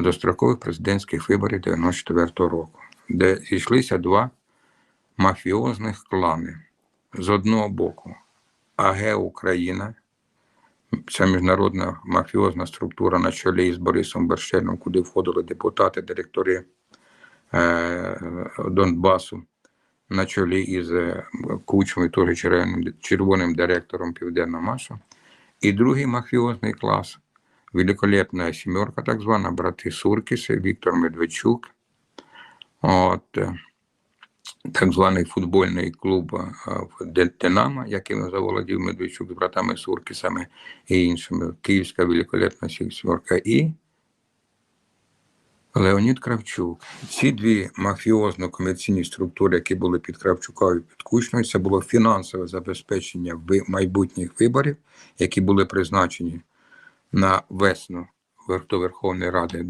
дострокових президентських виборів 94-го року, де зійшлися два мафіозних клани. З одного боку, АГ Україна, ця міжнародна мафіозна структура на чолі із Борисом Бершеном, куди входили депутати, директори е, Донбасу, на чолі із е, Кучмою, теж червоним директором Південного Машу. І другий мафіозний клас великолепна сімерка, так звана, брати Суркіси, Віктор Медведчук. От, е, так званий футбольний клуб Ди- Динамо, яким заволодів Медведчук з братами Суркісами і іншими, Київська великолепна сімерка і Леонід Кравчук. Ці дві мафіозно-комерційні структури, які були під Кравчуком і під Кучною, це було фінансове забезпечення майбутніх виборів, які були призначені на весну до Верховної Ради